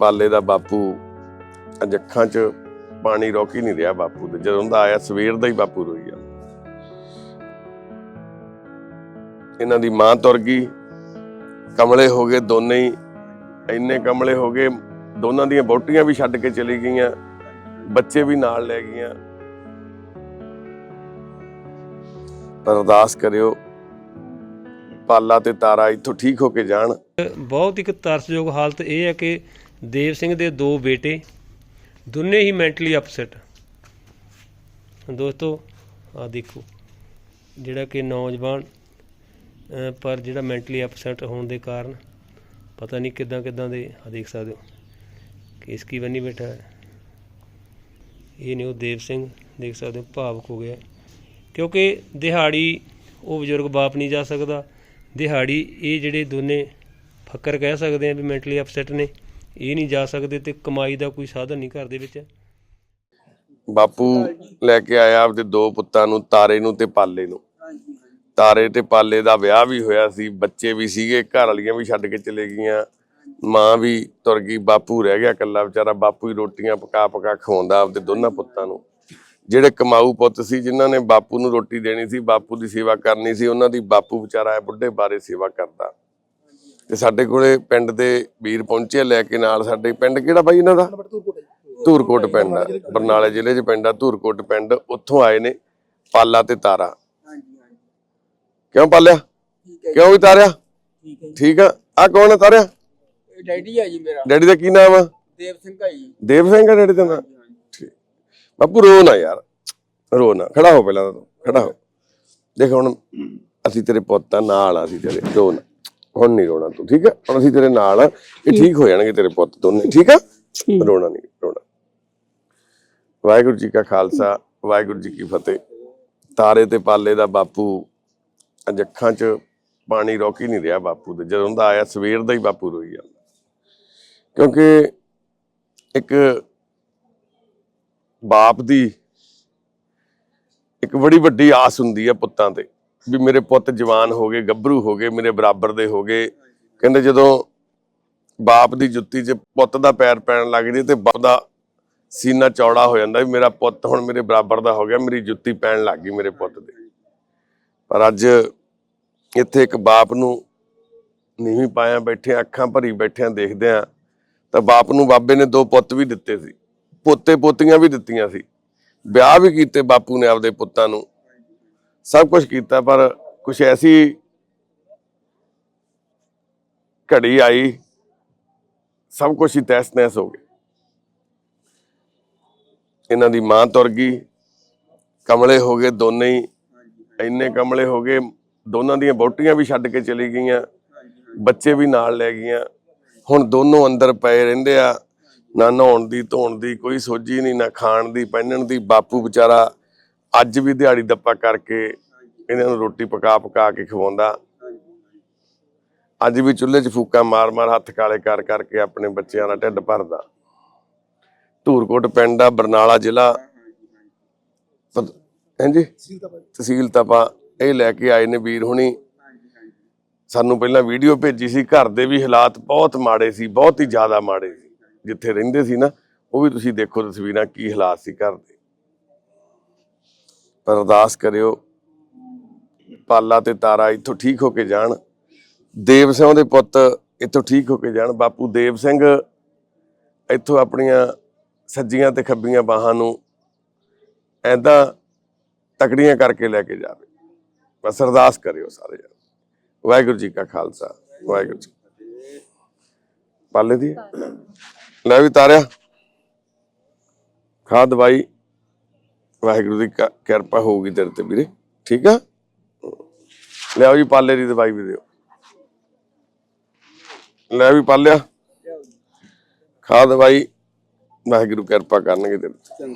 ਪਾਲੇ ਦਾ ਬਾਪੂ ਅੱਜ ਅੱਖਾਂ 'ਚ ਪਾਣੀ ਰੋਕ ਹੀ ਨਹੀਂ ਰਿਹਾ ਬਾਪੂ ਦੇ। ਜਦੋਂ ਦਾ ਆਇਆ ਸਵੇਰ ਦਾ ਹੀ ਬਾਪੂ ਰੋਈ ਆ। ਇਹਨਾਂ ਦੀ ਮਾਂ ਤੁਰ ਗਈ। ਕਮਲੇ ਹੋ ਗਏ ਦੋਨੇ ਹੀ। ਇੰਨੇ ਕਮਲੇ ਹੋ ਗਏ, ਦੋਨਾਂ ਦੀਆਂ ਬੋਟੀਆਂ ਵੀ ਛੱਡ ਕੇ ਚਲੀ ਗਈਆਂ। ਬੱਚੇ ਵੀ ਨਾਲ ਲੈ ਗਈਆਂ। ਪਰ ਅਰਦਾਸ ਕਰਿਓ, ਪਾਲਾ ਤੇ ਤਾਰਾ ਇੱਥੋਂ ਠੀਕ ਹੋ ਕੇ ਜਾਣ। ਬਹੁਤ ਇੱਕ ਤਰਸਯੋਗ ਹਾਲਤ ਇਹ ਹੈ ਕਿ ਦੇਵ ਸਿੰਘ ਦੇ ਦੋ ਬੇਟੇ, ਦੋਨੇ ਹੀ ਮੈਂਟਲੀ ਅਪਸੈਟ ਦੋਸਤੋ ਆ ਦੇਖੋ, ਜਿਹੜਾ ਕਿ ਨੌਜਵਾਨ ਪਰ ਜਿਹੜਾ ਮੈਂਟਲੀ ਅਪਸੈਟ ਹੋਣ ਦੇ ਕਾਰਨ, ਪਤਾ ਨਹੀਂ ਕਿਦਾਂ ਕਿਦਾਂ ਦੇ ਆ ਦੇਖ ਸਕਦੇ ਹੋ ਕੇਸ ਕੀ ਬਣੀ ਬੈਠਾ ਹੈ। ਇਹ ਨੇ ਉਹ ਦੇਵ ਸਿੰਘ, ਦੇਖ ਸਕਦੇ ਹੋ, ਭਾਵਕ ਹੋ ਗਿਆ। ਕਿਉਂਕਿ ਦਿਹਾੜੀ ਉਹ ਬਜ਼ੁਰਗ ਬਾਪ ਨਹੀਂ ਜਾ ਸਕਦਾ। ਦਿਹਾੜੀ ਇਹ ਜਿਹੜੇ ਦੋਨੇ ਫੱਕਰ ਕਹਿ ਸਕਦੇ ਆ ਵੀ ਮੈਂਟਲੀ ਅਪਸੈਟ ਨੇ। ਇਹ ਨਹੀਂ ਜਾ ਸਕਦੇ ਤੇ ਕਮਾਈ ਦਾ ਕੋਈ ਸਾਧਨ ਨਹੀਂ ਘਰ ਦੇ ਵਿੱਚ? ਬਾਪੂ ਲੈ ਕੇ ਆਇਆ ਆਪਦੇ ਦੋ ਪੁੱਤਾਂ ਨੂੰ, ਤਾਰੇ ਨੂੰ ਤੇ ਪਾਲੇ ਨੂੰ। ਤਾਰੇ ਤੇ ਪਾਲੇ ਦਾ ਵਿਆਹ ਵੀ ਹੋਇਆ ਸੀ, ਬੱਚੇ ਵੀ ਸੀਗੇ, ਘਰ ਵਾਲੀਆਂ ਵੀ ਛੱਡ ਕੇ ਚਲੇ ਗਈਆਂ। ਮਾਂ ਵੀ ਤੁਰ ਗਈ, ਬਾਪੂ ਰਹਿ ਗਿਆ ਇਕੱਲਾ ਵਿਚਾਰਾ, ਬਾਪੂ ਹੀ ਰੋਟੀਆਂ ਪਕਾ ਪਕਾ ਖਵਾਉਂਦਾ ਆਪਦੇ ਦੋਨਾਂ ਪੁੱਤਾਂ ਨੂੰ। ਜਿਹੜੇ ਕਮਾਊ ਪੁੱਤ ਸੀ, ਜਿਨ੍ਹਾਂ ਨੇ ਬਾਪੂ ਨੂੰ ਰੋਟੀ ਦੇਣੀ ਸੀ, ਬਾਪੂ ਦੀ ਸੇਵਾ ਕਰਨੀ ਸੀ, ਉਹਨਾਂ ਦੀ ਬਾਪੂ ਵਿਚਾਰਾ ਇਹ ਬੁੱਢੇ ਬਾਰੇ ਸੇਵਾ ਕਰਦਾ। ਤੇ ਸਾਡੇ ਕੋਲੇ ਪਿੰਡ ਦੇ ਵੀਰ ਪਹੁੰਚੇ ਲੈ ਕੇ ਨਾਲ ਸਾਡੇ ਪਿੰਡ ਕਿਹੜਾ ਬਾਈ ਇਹਨਾਂ ਦਾ? ਧੂਰਕੋਟ ਪਿੰਡ ਆ। ਬਰਨਾਲੇ ਜ਼ਿਲ੍ਹੇ 'ਚ ਪਿੰਡ ਆ ਧੂਰਕੋਟ ਪਿੰਡ। ਉੱਥੋਂ ਆਏ ਨੇ ਪਾਲਾ ਤੇ ਤਾਰਾ। ਕਿਉਂ ਪਾਲਿਆ? ਕਿਉਂ ਵੀ ਤਾਰਿਆ? ਠੀਕ ਆ। ਆ ਕੌਣ ਹੈ ਤਾਰਿਆ? ਡੈਡੀ ਹੈ ਜੀ ਮੇਰਾ। ਡੈਡੀ ਦਾ ਕੀ ਨਾਮ ਆ? ਦੇਵ ਸਿੰਘ ਹੈ ਜੀ। ਦੇਵ ਸਿੰਘ ਆ ਡੈਡੀ ਦਾ ਨਾਮ? ਬਾਪੂ ਰੋ ਨਾ ਯਾਰ। ਰੋ ਨਾ। ਖੜਾ ਹੋ ਪਹਿਲਾਂ ਤਾਂ। ਖੜਾ ਹੋ। ਦੇਖ ਹੁਣ ਅਸੀਂ ਤੇਰੇ ਪੁੱਤ ਆ ਨਾਲ ਆ ਅਸੀਂ ਤੇਰੇ। ਰੋ ਨਾ। ਹੁਣ ਨਹੀਂ ਰੋਣਾ ਤੂੰ ਠੀਕ ਆ ਹੁਣ ਅਸੀਂ ਤੇਰੇ ਨਾਲ ਆ ਇਹ ਠੀਕ। ਹੋ ਜਾਣਗੇ ਤੇਰੇ ਪੁੱਤ ਦੋਨੇ ਠੀਕ ਆ ਰੋਣਾ ਨਹੀਂ ਰੋਣਾ। ਵਾਹਿਗੁਰੂ ਜੀ ਕਾ ਖਾਲਸਾ ਵਾਹਿਗੁਰੂ ਜੀ ਕੀ ਫਤਿਹ। ਤਾਰੇ ਤੇ ਪਾਲੇ ਦਾ ਬਾਪੂ ਅੱਜ ਅੱਖਾਂ 'ਚ ਪਾਣੀ ਰੋਕ ਹੀ ਨਹੀਂ ਰਿਹਾ ਬਾਪੂ ਦੇ। ਜਦੋਂ ਦਾ ਆਇਆ ਸਵੇਰ ਦਾ ਹੀ ਬਾਪੂ ਰੋਈ ਜਾਂਦਾ। ਕਿਉਂਕਿ ਇੱਕ ਬਾਪ ਦੀ ਇੱਕ ਬੜੀ ਵੱਡੀ ਆਸ ਹੁੰਦੀ ਆ ਪੁੱਤਾਂ ਤੇ। ਵੀ ਮੇਰੇ ਪੁੱਤ ਜਵਾਨ ਹੋ ਗਏ, ਗੱਭਰੂ ਹੋ ਗਏ, ਮੇਰੇ ਬਰਾਬਰ ਦੇ ਹੋ ਗਏ। ਕਹਿੰਦੇ ਜਦੋਂ ਬਾਪ ਦੀ ਜੁੱਤੀ 'ਚ ਪੁੱਤ ਦਾ ਪੈਰ ਪੈਣ ਲੱਗ ਜੇ ਤੇ ਬਾਪ ਦਾ ਸੀਨਾ ਚੌੜਾ ਹੋ ਜਾਂਦਾ ਵੀ ਮੇਰਾ ਪੁੱਤ ਹੁਣ ਮੇਰੇ ਬਰਾਬਰ ਦਾ ਹੋ ਗਿਆ, ਮੇਰੀ ਜੁੱਤੀ ਪੈਣ ਲੱਗ ਗਈ ਮੇਰੇ ਪੁੱਤ ਦੇ। ਪਰ ਅੱਜ ਇੱਥੇ ਇੱਕ ਬਾਪ ਨੂੰ ਨੀਵੀਂ ਪਾਇਆ ਬੈਠੇ ਅੱਖਾਂ ਭਰੀ ਬੈਠਿਆਂ ਦੇਖਦੇ ਆ, ਤਾਂ ਬਾਪ ਨੂੰ ਬਾਬੇ ਨੇ ਦੋ ਪੁੱਤ ਵੀ ਦਿੱਤੇ ਸੀ। ਪੋਤੇ ਪੋਤੀਆਂ ਵੀ ਦਿੱਤੀਆਂ ਸੀ। ਵਿਆਹ ਵੀ ਕੀਤੇ ਬਾਪੂ ਨੇ ਆਪਦੇ ਪੁੱਤਾਂ ਨੂੰ। ਸਭ ਕੁਝ ਕੀਤਾ, ਪਰ ਕੁਝ ਐਸੀ ਘੜੀ ਆਈ, ਸਭ ਕੁਝ ਹੀ ਤਹਿਸ ਨਹਿਸ ਹੋ ਗਿਆ ਇਹਨਾਂ ਦੀ ਮਾਂ ਤੁਰ ਗਈ, ਕਮਲੇ ਹੋ ਗਏ ਦੋਨੇ ਹੀ। ਇੰਨੇ ਕਮਲੇ ਹੋ ਗਏ, ਦੋਨਾਂ ਦੀਆਂ ਬੋਟੀਆਂ ਵੀ ਛੱਡ ਕੇ ਚਲੀ ਗਈਆਂ, ਬੱਚੇ ਵੀ ਨਾਲ ਲੈ ਗਈਆਂ। ਹੁਣ ਦੋਨੋਂ ਅੰਦਰ ਪਏ ਰਹਿੰਦੇ ਆ, ਨਾ ਨਹਾਉਣ ਦੀ, ਧੋਣ ਦੀ, ਕੋਈ ਸੋਝੀ ਨਹੀਂ, ਨਾ ਖਾਣ ਦੀ, ਪਹਿਨਣ ਦੀ। ਬਾਪੂ ਵਿਚਾਰਾ ਅੱਜ ਵੀ ਦਿਹਾੜੀ ਦੱਪਾ ਕਰਕੇ ਇਹਨਾਂ ਨੂੰ ਰੋਟੀ ਪਕਾ ਪਕਾ ਕੇ ਖਵਾਉਂਦਾ। ਅੱਜ ਵੀ ਚੁੱਲ੍ਹੇ 'ਚ ਫੂਕਾ ਮਾਰ ਮਾਰ ਹੱਥ ਕਾਲੇ ਕਰ ਕਰਕੇ ਆਪਣੇ ਬੱਚਿਆਂ ਦਾ ਢਿੱਡ ਭਰਦਾ। ਧੂਰਕੋਟ ਪਿੰਡ ਆ, ਬਰਨਾਲਾ ਜ਼ਿਲ੍ਹਾ। ਹਾਂਜੀ? ਤਹਿਸੀਲ ਤਪਾ। ਇਹ ਲੈ ਕੇ ਆਏ ਨੇ ਵੀਰ ਹੁਣੀ। ਸਾਨੂੰ ਪਹਿਲਾਂ ਵੀਡੀਓ ਭੇਜੀ ਸੀ, ਘਰ ਦੇ ਵੀ ਹਾਲਾਤ ਬਹੁਤ ਮਾੜੇ ਸੀ, ਬਹੁਤ ਹੀ ਜ਼ਿਆਦਾ ਮਾੜੇ ਸੀ। ਜਿੱਥੇ ਰਹਿੰਦੇ ਸੀ ਨਾ, ਉਹ ਵੀ ਤੁਸੀਂ ਦੇਖੋ ਤਸਵੀਰਾਂ ਕੀ ਹਾਲਾਤ ਸੀ ਘਰ ਦੇ। ਪਰ ਅਰਦਾਸ ਕਰਿਓ, ਪਾਲਾ ਤੇ ਤਾਰਾ ਇੱਥੋਂ ਠੀਕ ਹੋ ਕੇ ਜਾਣ। ਦੇਵ ਸਿੰਘ ਦੇ ਪੁੱਤ ਇੱਥੋਂ ਠੀਕ ਹੋ ਕੇ ਜਾਣ। ਬਾਪੂ ਦੇਵ ਸਿੰਘ ਇੱਥੋਂ ਆਪਣੀਆਂ ਸੱਜੀਆਂ ਤੇ ਖੱਬੀਆਂ ਬਾਹਾਂ ਨੂੰ ਐਦਾਂ ਤਕੜੀਆਂ ਕਰਕੇ ਲੈ ਕੇ ਜਾਵੇ। ਬਸ ਅਰਦਾਸ ਕਰਿਓ ਸਾਰੇ ਜਣ। ਵਾਹਿਗੁਰੂ ਜੀ ਕਾ ਖਾਲਸਾ, ਵਾਹਿਗੁਰੂ ਜੀ ਪਾਲੇ ਦੀ ਲੈ ਵੀ ਤਾਰਿਆ। ਖਾ ਦਵਾਈ। ਵਾਹਿਗੁਰੂ ਦੀ ਕਿਰਪਾ ਹੋਊਗੀ ਤੇਰੇ ਤੇ ਵੀਰੇ, ਠੀਕ ਆ? ਲਿਆਓ ਜੀ ਪਾਲੇ ਦੀ ਦਵਾਈ ਵੀ ਦਿਓ। ਲੈ ਵੀ ਪਾਲਿਆ। ਖਾ ਦਵਾਈ, ਵਾਹਿਗੁਰੂ ਕਿਰਪਾ ਕਰਨਗੇ ਤੇਰੇ ਤੇ।